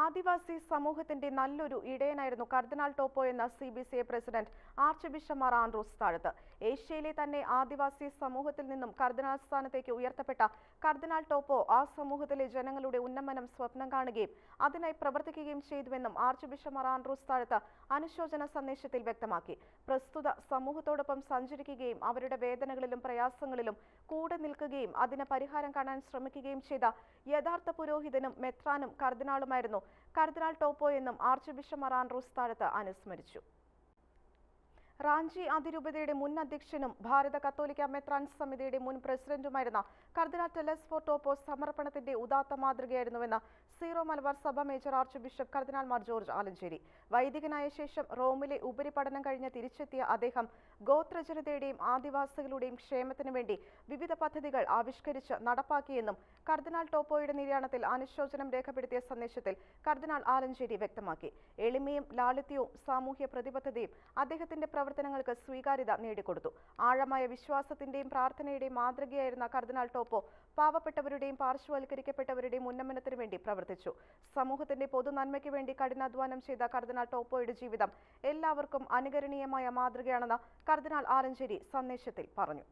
ആദിവാസി സമൂഹത്തിന്റെ നല്ലൊരു ഇടയനായിരുന്നു കർദിനാൾ ടോപ്പോ എന്ന C B C A president arch ബിഷമാർ മാർ ആൻഡ്രൂസ് താഴത്ത്. ഏഷ്യയിലെ തന്നെ ആദിവാസി സമൂഹത്തിൽ നിന്നും കർദിനാൾ സ്ഥാനത്തേക്ക് ഉയർത്തപ്പെട്ട കർദിനാൾ ടോപ്പോ ആ സമൂഹത്തിലെ ജനങ്ങളുടെ ഉന്നമനം സ്വപ്നം കാണുകയും അതിനായി പ്രവർത്തിക്കുകയും ചെയ്തുവെന്നും ആർച്ച് ബിഷമാർ മാർ ആൻഡ്രൂസ് താഴത്ത് അനുശോചന സന്ദേശത്തിൽ വ്യക്തമാക്കി. പ്രസ്തുത സമൂഹത്തോടൊപ്പം സഞ്ചരിക്കുകയും അവരുടെ വേദനകളിലും പ്രയാസങ്ങളിലും കൂടെ നിൽക്കുകയും അതിന് പരിഹാരം കാണാൻ ശ്രമിക്കുകയും ചെയ്ത യഥാർത്ഥ പുരോഹിതനും മെത്രാനും കർദിനാളുമായിരുന്നു കർദിനാൾ ടോപ്പോ എന്നും ആർച്ച് ബിഷപ്പ് മറാൻഡ്രൂസ് താഴത്ത് അനുസ്മരിച്ചു. റാഞ്ചി അതിരൂപതയുടെ മുൻ അധ്യക്ഷനും ഭാരത കത്തോലിക്ക മെത്രാൻ സമിതിയുടെ മുൻ പ്രസിഡന്റുമായിരുന്ന കർദിനാൾ ടെലസ്ഫോർ ടോപ്പോ സമർപ്പണത്തിന്റെ ഉദാത്ത മാതൃകയായിരുന്നുവെന്ന് സീറോ മലബാർ സഭ major archbishop cardinal Mar George Alencherry. വൈദികനായ ശേഷം റോമിലെ ഉപരിപഠനം കഴിഞ്ഞ് തിരിച്ചെത്തിയ അദ്ദേഹം ഗോത്രജനതയുടെയും ആദിവാസികളുടെയും ക്ഷേമത്തിനു വേണ്ടി വിവിധ പദ്ധതികൾ ആവിഷ്കരിച്ച് നടപ്പാക്കിയെന്നും കർദിനാൾ ടോപ്പോയുടെ നിര്യാണത്തിൽ അനുശോചനം രേഖപ്പെടുത്തിയ സന്ദേശത്തിൽ കർദിനാൾ ആലഞ്ചേരി വ്യക്തമാക്കി. എളിമയും ലാളിത്യവും സാമൂഹ്യ പ്രതിബദ്ധതയും അദ്ദേഹത്തിന്റെ പ്രവർത്തനങ്ങൾക്ക് സ്വീകാര്യത നേടിക്കൊടുത്തു. ആഴമായ വിശ്വാസത്തിന്റെയും പ്രാർത്ഥനയുടെയും മാതൃകയായിരുന്ന കർദിനാൾ ടോപ്പോ പാവപ്പെട്ടവരുടെയും പാർശ്വവൽക്കരിക്കപ്പെട്ടവരുടെയും ഉന്നമനത്തിനു വേണ്ടി പ്രവർത്തിച്ചു. സമൂഹത്തിന്റെ പൊതു നന്മയ്ക്ക് വേണ്ടി കഠിനാധ്വാനം ചെയ്ത കർദിനാൾ ടോപ്പോയുടെ ജീവിതം എല്ലാവർക്കും അനുകരണീയമായ മാതൃകയാണെന്ന് കർദിനാൾ ആലഞ്ചേരി സന്ദേശത്തിൽ പറഞ്ഞു.